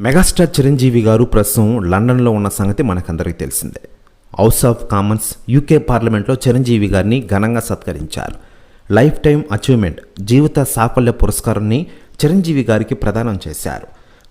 Megastar Chiranjeevi గారు ప్రస్తుతం లండన్లో ఉన్న సంగతి మనకందరికీ తెలిసిందే. హౌస్ ఆఫ్ కామన్స్ యూకే పార్లమెంట్లో చిరంజీవి గారిని ఘనంగా సత్కరించారు. లైఫ్ టైం అచీవ్మెంట్ జీవిత సాఫల్య పురస్కారాన్ని చిరంజీవి గారికి ప్రదానం చేశారు.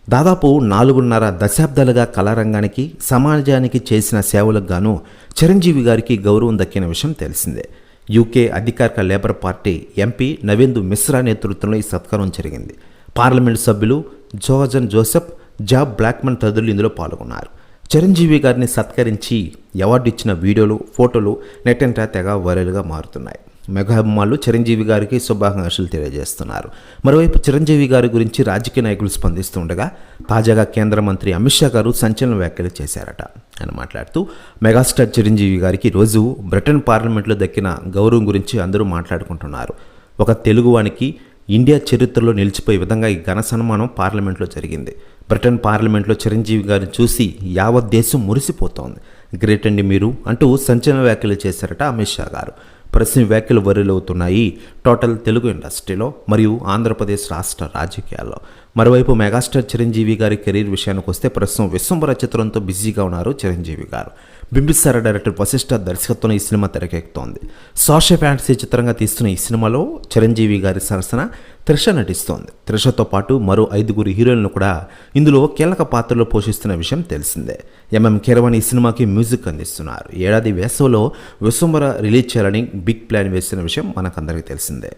దాదాపు నాలుగున్నర దశాబ్దాలుగా కళారంగానికి సమాజానికి చేసిన సేవలకు గాను చిరంజీవి గారికి గౌరవం దక్కిన విషయం తెలిసిందే. యూకే అధికారిక Labour party MP Navendu Mishra నేతృత్వంలో ఈ సత్కారం జరిగింది. పార్లమెంటు సభ్యులు జోహజన్ జోసెఫ్ జాబ్ బ్లాక్మన్ తదితరులు ఇందులో పాల్గొన్నారు. చిరంజీవి గారిని సత్కరించి అవార్డు ఇచ్చిన వీడియోలు ఫోటోలు నెట్టంట తెగ వైరల్గా మారుతున్నాయి. మెగా అభిమానులు చిరంజీవి గారికి శుభాకాంక్షలు తెలియజేస్తున్నారు. మరోవైపు చిరంజీవి గారి గురించి రాజకీయ నాయకులు స్పందిస్తుండగా తాజాగా కేంద్ర మంత్రి అమిత్ షా గారు సంచలన వ్యాఖ్యలు చేశారట. ఆయన మాట్లాడుతూ మెగాస్టార్ చిరంజీవి గారికి రోజు బ్రిటన్ పార్లమెంట్లో దక్కిన గౌరవం గురించి అందరూ మాట్లాడుకుంటున్నారు. ఒక తెలుగువానికి ఇండియా చరిత్రలో నిలిచిపోయే విధంగా ఈ ఘన సన్మానం పార్లమెంట్లో జరిగింది. బ్రిటన్ పార్లమెంట్లో చిరంజీవి గారిని చూసి యావత్ దేశం మురిసిపోతోంది. గ్రేట్ అండి మీరు అంటూ సంచలన వ్యాఖ్యలు చేశారట అమిత్ షా గారు. ప్రస్తుతం వ్యాఖ్యలు వరిలవుతున్నాయి టోటల్ తెలుగు ఇండస్ట్రీలో మరియు ఆంధ్రప్రదేశ్ రాష్ట్ర రాజకీయాల్లో. మరోవైపు మెగాస్టార్ చిరంజీవి గారి కెరీర్ విషయానికి వస్తే ప్రస్తుతం విశ్వంబర చిత్రంతో బిజీగా ఉన్నారు చిరంజీవి గారు. బింబిసార డైరెక్టర్ వశిష్ఠ దర్శకత్వంలో ఈ సినిమా తెరకెక్కుతోంది. సోషల్ ఫ్యాంటసీ చిత్రంగా తీస్తున్న ఈ సినిమాలో చిరంజీవి గారి సరసన త్రిష నటిస్తోంది. త్రిషతో పాటు మరో ఐదుగురు హీరోయిన్లు కూడా ఇందులో కీలక పాత్రలో పోషిస్తున్న విషయం తెలిసిందే. ఎంఎం కీరవాణి ఈ సినిమాకి మ్యూజిక్ అందిస్తున్నారు. ఏడాది వేసవిలో విశ్వంబర రిలీజ్ చేయాలని బిగ్ ప్లాన్ వేసిన విషయం మనకందరికీ తెలిసిందే.